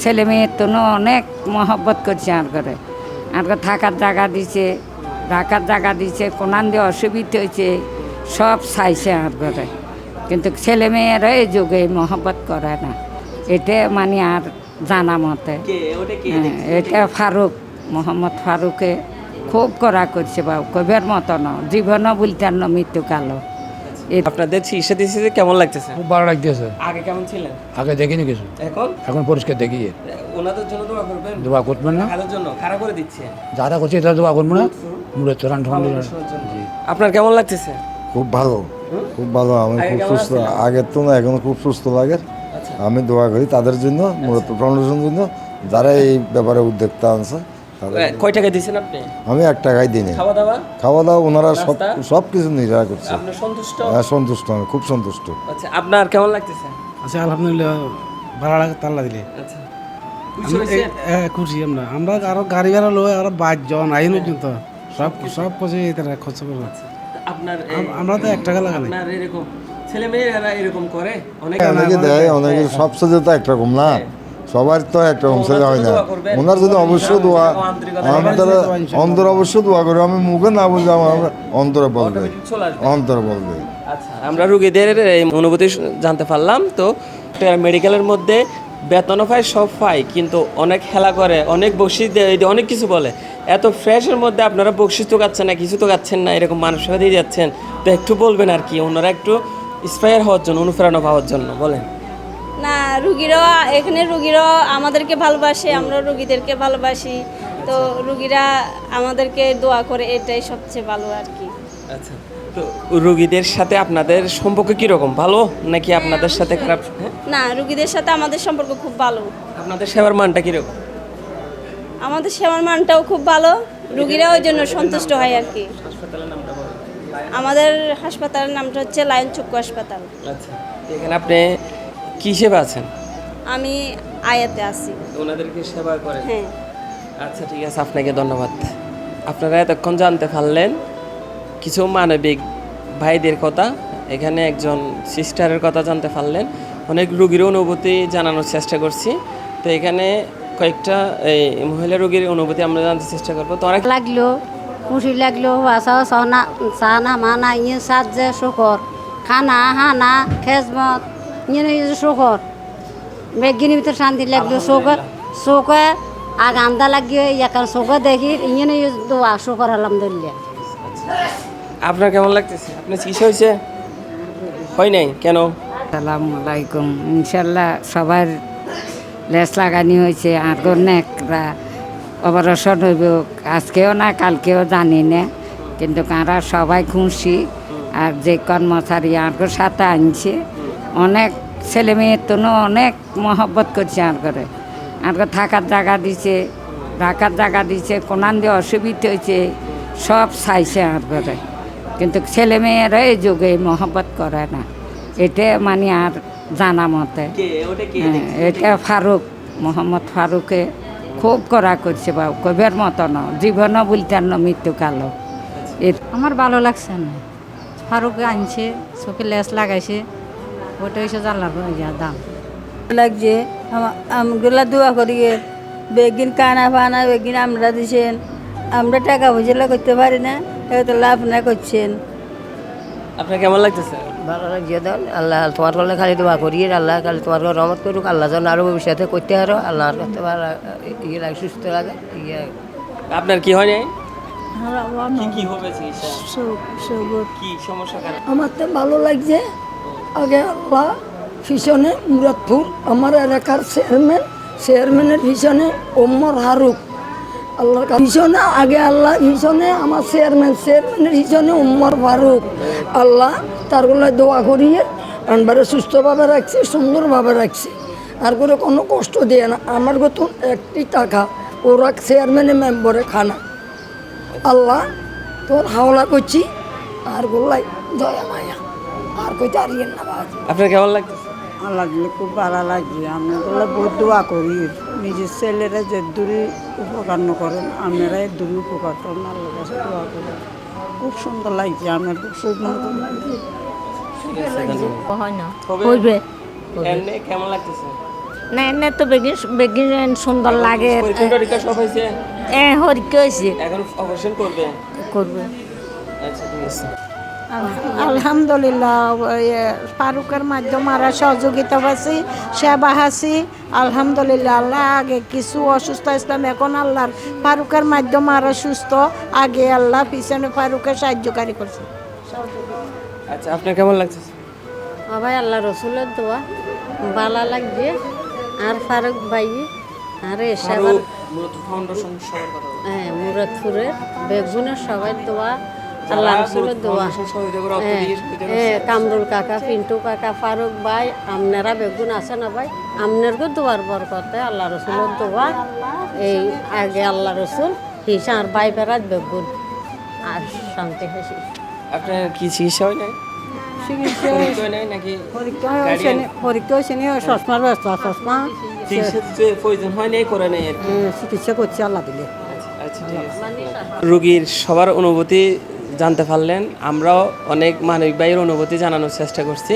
ছেলে মেয়ের তো অনেক মহব্বত করছে আর করে আর করে থাকার জায়গা দিছে রাখার জায়গা দিছে কোনান দিয়ে অসুবিধা হয়েছে সব চাইছে আর করে কিন্তু ছেলে মেয়েরা এই যুগে মহব্বত করে না। এটা মানে আর জানা মতে। হ্যাঁ, এটা ফারুক মোহাম্মদ ফারুকে খুব করা করছে বাবু কবের মতো ন জীবনও বলতেন না মৃত্যুকালও। আপনাদের চিকিৎসা দিয়েছে যে কেমন লাগতেছে? খুব ভালো লাগতেছে। আগে কেমন ছিলেন? আগে দেখিনি কিছু। এখন? এখন পরিষ্কার দেখি। ওনাদের জন্য দোয়া করবেন? দোয়া করবেন না। কাদের জন্য? খারাপ করে দিচ্ছে? যারা করছে তারা দোয়া করব না। মূলত ঠান্ডা আপনার কেমন লাগতেছে? খুব ভালো। খুব ভালো। আমি খুব সুস্থ? আগের তো না এখন খুব সুস্থ লাগে। আচ্ছা। আমি দোয়া করি তাদের জন্য মূলত ফাউন্ডেশন জন্য। যারা এই ব্যাপারে উদ্যোক্তা আনছে তাদের কয় টাকা দিয়েছেন আপনি? আমি এক টাকাই দিই খাওয়া দাওয়া খাওয়া দাওয়া ওনারা সব সব কিছু নির্ভর করছে। আপনি সন্তুষ্ট? হ্যাঁ সন্তুষ্ট আমি খুব সন্তুষ্ট। আচ্ছা আপনার কেমন লাগতেছে? আচ্ছা আলহামদুলিল্লাহ ভালো লাগে তাল্লা দিলে। আচ্ছা। খুশি খুশি আমরা। আমরা আরও গাড়ি ভাড়া লই আরও বাইক জন আইন কিন্তু সব সব কিছু তারা খরচ করব। আপনার আমরা তো এক টাকা লাগা নাই। আপনার এরকম ছেলে মেয়েরা এরকম করে? অনেক অনেকে দেয় অনেকে সব সাথে তো একরকম না? সবার তো একরকম সেটা হয় না। ওনার জন্য অবশ্যই দোয়া অন্তরে অন্তর অবশ্যই দোয়া করে আমি মুখে না বুঝে আমার অন্তরে বলবে। অন্তরে বলবে। আচ্ছা আমরা রুগীদের এই অনুভূতি জানতে পারলাম। তো মেডিকেলের মধ্যে বেতনও পায় সব পায় কিন্তু অনেক খেলা করে অনেক দিয়ে অনেক কিছু বলে। এত ফ্রেশের মধ্যে আপনারা বকশিস তো খাচ্ছেন না কিছু তো খাচ্ছেন না এরকম মানুষের দিয়ে যাচ্ছেন। তো একটু বলবেন আর কি ওনারা একটু ইন্সপায়ার হওয়ার জন্য অনুপ্রেরণা পাওয়ার জন্য বলেন। না রুগীরাও এখানে রুগীরাও আমাদেরকে ভালোবাসে আমরা রুগীদেরকে ভালোবাসি। তো রুগীরা আমাদেরকে দোয়া করে এটাই সবচেয়ে ভালো আর কি। আচ্ছা তো রুগীদের সাথে আপনাদের সম্পর্ক কীরকম? ভালো নাকি আপনাদের সাথে খারাপ? হ্যাঁ? না রুগীদের সাথে আমাদের সম্পর্ক খুব ভালো। আপনাদের সেবার মানটা কীরকম? আমাদের সেবার মানটাও খুব ভালো রুগীরা ওই জন্য সন্তুষ্ট হয় আর কি। হাসপাতালের নামটা বলেন। আমাদের হাসপাতালের নামটা হচ্ছে লায়ন চক্ষু হাসপাতাল। আচ্ছা এখানে আপনি কী সেবা আছেন? আমি আয়াতে আছি। ওনাদেরকে সেবা করেন? হ্যাঁ। আচ্ছা ঠিক আছে আপনাকে ধন্যবাদ। আপনারা এতক্ষণ জানতে পারলেন কিছু মানবিক ভাইদের কথা এখানে একজন সিস্টারের কথা জানতে পারলেন। অনেক রুগীর অনুভূতি জানানোর চেষ্টা করছি। তো এখানে কয়েকটা এই মহিলা রোগীর অনুভূতি আমরা জানতে চেষ্টা করব। তো অনেক লাগল খুশি লাগল বাসা সহনা সানা মানা ইয়ে সাজে শুকর। খানা হানা খেজমত। ইয়ে শুকর। বেগিনি ভিতর শান্তি লাগল শোকে শোকে আগ আন্দা লাগিয়ে ইয়াকার শোকে দেখি ইয়ে দোয়া শুকর আলহামদুলিল্লাহ আপনার কেমন লাগতেছে? আপনার চিকিৎসা হয়েছে? হয় নাই? কেন? সালামু আলাইকুম। ইনশাল্লাহ সবার লেস লাগানি হয়েছে আর অনেকরা অপারেশন হইব। আজকেও না কালকেও জানি না কিন্তু কারা সবাই খুশি আর যে কর্মচারী আর সাথে আনছে অনেক ছেলে মেয়ের তো অনেক মহব্বত করছে আর করে আর থাকার জায়গা দিছে রাখার জায়গা দিছে কোনান দিয়ে অসুবিধা হয়েছে সব চাইছে আর করে কিন্তু ছেলে মেয়েরা এই যুগে মহব্বত করে না। এটা মানে আর জানা মতে। কে? ওটা কে? হ্যাঁ, এটা ফারুক মোহাম্মদ ফারুকে খুব করা করছে বাবু কবের মতো ন জীবনও বলতেন না মৃত্যুকালও। এ- আমার ভালো লাগছে না। ফারুক আনছে চোখে লেস লাগাইছে। ওটা হচ্ছে জানলার দাম। লাগছে আমা- আমগুলা দোয়া করি বেগিন কানা ফানা বেগিন আমরা দিছেন। আমরা টাকা পয়সা করতে পারি না হয়তো লাভ না করছেন। আপনার কেমন লাগতেছে? ভালো লাগিয়ে দেন আল্লাহ তোমার করলে খালি দোয়া করি আল্লাহ খালি তোমার করে রহমত করুক। আল্লাহ যেন আরও ভবিষ্যতে করতে পারো আল্লাহর কাছে ভালো ইয়ে লাগে সুস্থ লাগে ইয়ে। আপনার কি হয় নাই? কি কি হবে কি সমস্যা? আমার তো ভালো লাগছে। আগে আল্লাহ পিছনে মুরাদপুর, আমার এলাকার চেয়ারম্যান, চেয়ারম্যানের পিছনে ওমর হারুক আল্লাহর পিছনে আগে আল্লাহ পিছনে আমার চেয়ারম্যান, চেয়ারম্যানের পিছনে উম্মর ফারুক। আল্লাহ তার গলায় দোয়া করিয়ে আনবারে সুস্থভাবে রাখছে, সুন্দরভাবে রাখছে। আর করে কোনো কষ্ট দেয় না। আমার গত একটি টাকা ওরা চেয়ারম্যানের মেম্বারে খানা। আল্লাহ তোর হাওলা করছি, আর গোল্লাই দয়া মায়া। কইতে আর না বাবা। আপনার কেমন লাগতেছে আল্লাহ দিলে খুব ভালো লাগছে। আমি বলে বহুত দোয়া করি। নিজের ছেলেরা যে দূরে উপকার ন করেন আপনারা এর দূরে উপকার করেন। আল্লাহর কাছে দোয়া করেন খুব সুন্দর লাগছে আমার খুব সুন্দর লাগছে। হয় না হইবে এমনি কেমন লাগতেছে? না এনে তো বেগিন বেগিন সুন্দর লাগে। হরিকে হয়েছে। এখন অপারেশন করবে? করবে। আচ্ছা ঠিক আছে। আলহামদুলিল্লাহ ফারুকের মাধ্যমে আমরা সহযোগিতা পাচ্ছি সেবা হাসি আলহামদুলিল্লাহ আল্লাহ আগে কিছু অসুস্থ ইসলাম এখন আল্লাহর ফারুকের মাধ্যমে আরও সুস্থ আগে আল্লাহ পিছনে ফারুকের সাহায্যকারী করছে। আচ্ছা আপনার কেমন লাগছে? ভাই আল্লাহ রসুলের দোয়া বালা লাগবে আর ফারুক ভাই আর এসে। হ্যাঁ মুরাদপুরের বেগুনের সবাই দোয়া আল্লাহ রসুলের দোয়া। হ্যাঁ, হ্যাঁ। কামরুল কাকা পিন্টু কাকা ফারুক ভাই আপনারা বেগুন আছে না ভাই? আপনারকে দোয়ার বর বরকতে আল্লাহ রসুলের দোয়া। এই আগে আল্লাহ রসুল হিসা আর ভাই বেড়াত বেগুন। আর শান্তি হাসি। আপনার কি চিকিৎসা হয় হয় চিকিৎসা প্রয়োজন হয় নাই করে নাই চিকিৎসা করছে আল্লাহ দিলে। আচ্ছা রুগীর সবার অনুভূতি জানতে পারলেন আমরাও অনেক মানবিক ভাইয়ের অনুভূতি জানানোর চেষ্টা করছি।